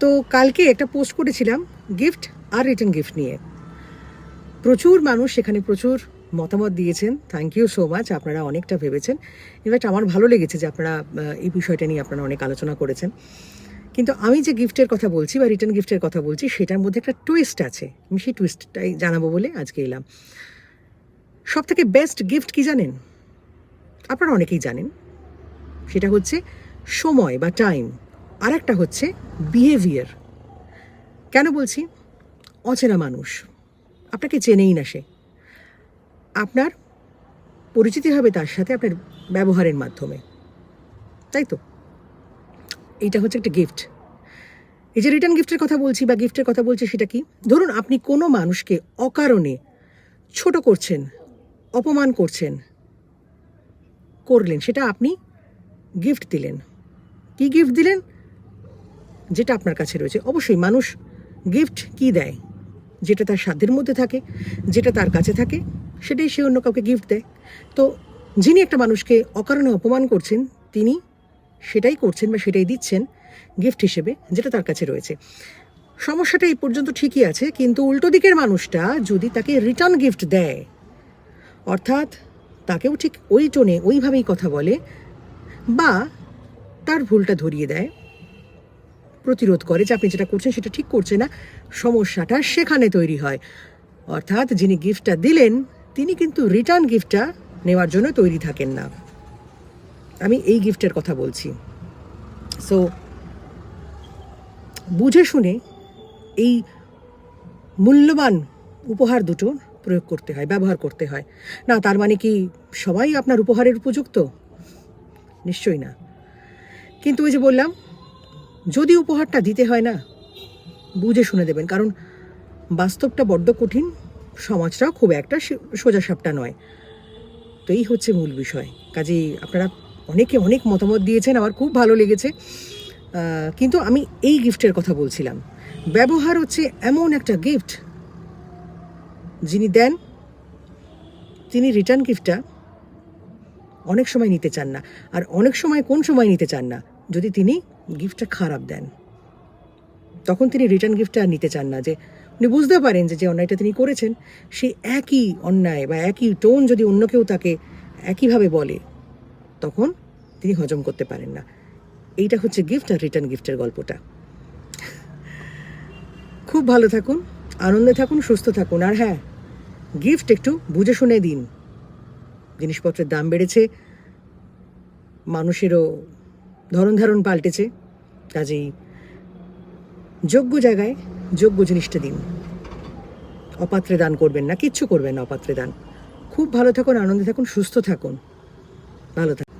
তো কালকে একটা পোস্ট করেছিলাম গিফট আর রিটার্ন গিফট নিয়ে। প্রচুর মানুষ সেখানে প্রচুর মতামত দিয়েছেন। থ্যাংক ইউ সো মাচ আপনারা অনেকটা ভেবেছেন। ইনফ্যাক্ট আমার ভালো লেগেছে যে আপনারা এই বিষয়টা নিয়ে আপনারা অনেক আলোচনা করেছেন। কিন্তু আমি যে গিফটের কথা বলছি বা রিটার্ন গিফটের কথা বলছি, সেটার মধ্যে একটা টুইস্ট আছে। আমি সেই টুইস্টটাই জানাব বলে আজকে এলাম। সব থেকে বেস্ট গিফট কি জানেন? আপনারা অনেকেই জানেন। সেটা হচ্ছে সময় বা টাইম আর একটা হচ্ছে বিহেভিয়ার কেন বলছি? অচেনা মানুষ। আপনাকে চেনেই না সে। আপনার পরিচিতি হবে তার সাথে আপনার ব্যবহারের মাধ্যমে। তাই তো? এইটা হচ্ছে একটা গিফট এই যে রিটার্ন গিফটের কথা বলছি বা গিফটের কথা বলছি সেটা কি? ধরুন আপনি কোনো মানুষকে অকারণে ছোট করছেন, অপমান করছেন, করলেন, সেটা আপনি গিফট দিলেন। কি গিফট দিলেন? যেটা আপনার কাছে রয়েছে। অবশ্যই মানুষ গিফট কি দেয়? যেটা তার সাধ্যের মধ্যে থাকে, যেটা তার কাছে থাকে, সেটাই সে অন্য কাউকে গিফট দেয়। তো যিনি একটা মানুষকে অকারণে অপমান করছেন, তিনি সেটাই করছেন বা সেটাই দিচ্ছেন গিফট হিসেবে যেটা তার কাছে রয়েছে। সমস্যাটা এই পর্যন্ত ঠিকই আছে, কিন্তু উল্টো দিকের মানুষটা যদি তাকে রিটার্ন গিফট দেয়, অর্থাৎ তাকেও ঠিক ওই টোনে ওইভাবেই কথা বলে বা তার ভুলটা ধরিয়ে দেয় প্রতিরোধ করে যে আপনি যেটা করছেন সেটা ঠিক করছে না, সমস্যাটা সেখানে তৈরি হয়। অর্থাৎ যিনি গিফটটা দিলেন, তিনি কিন্তু রিটার্ন গিফটটা নেওয়ার জন্য তৈরি থাকেন না। আমি এই গিফটের কথা বলছি। সো বুঝে শুনে এই মূল্যবান উপহার দুটো প্রয়োগ করতে হয়, ব্যবহার করতে হয়। না, তার মানে কি সবাই আপনার উপহারের উপযুক্ত? নিশ্চয়ই না। কিন্তু ওই যে বললাম যদি উপহারটা দিতে হয় না, বুঝে শুনে দেবেন, কারণ বাস্তবটা বড্ড কঠিন, সমাজটাও খুব একটা সোজাসাপটা নয়। তো এই হচ্ছে মূল বিষয়। কাজেই আপনারা অনেকে অনেক মতামত দিয়েছেন, আমার খুব ভালো লেগেছে। কিন্তু আমি এই গিফটের কথা বলছিলাম। ব্যবহার হচ্ছে এমন একটা গিফট, যিনি দেন, তিনি রিটার্ন গিফটটা অনেক সময় নিতে চান না। আর অনেক সময় কোন সময় নিতে চান না? যদি তিনি গিফটটা খারাপ দেন। তখন তিনি রিটার্ন গিফটটা আর নিতে চান না যে, উনি বুঝতে পারেন যে যে অন্যায়টা তিনি করেছেন সেই একই অন্যায় বা একই টোন যদি অন্য কেউ তাকে একইভাবে বলে, তখন তিনি হজম করতে পারেন না। এইটা হচ্ছে গিফট আর রিটার্ন গিফটের গল্পটা। খুব ভালো থাকুন, আনন্দে থাকুন, সুস্থ থাকুন। আর হ্যাঁ গিফট একটু বুঝে শুনে দিন। জিনিসপত্রের দাম বেড়েছে, মানুষেরও ধরন ধারণ পাল্টেছে, কাজেই যোগ্য জায়গায় যোগ্য জিনিসটা দিন। অপাত্রে দান করবেন না, কিচ্ছু করবেন না অপাত্রে দান। খুব ভালো থাকুন, আনন্দে থাকুন, সুস্থ থাকুন। ভালো থাকুন।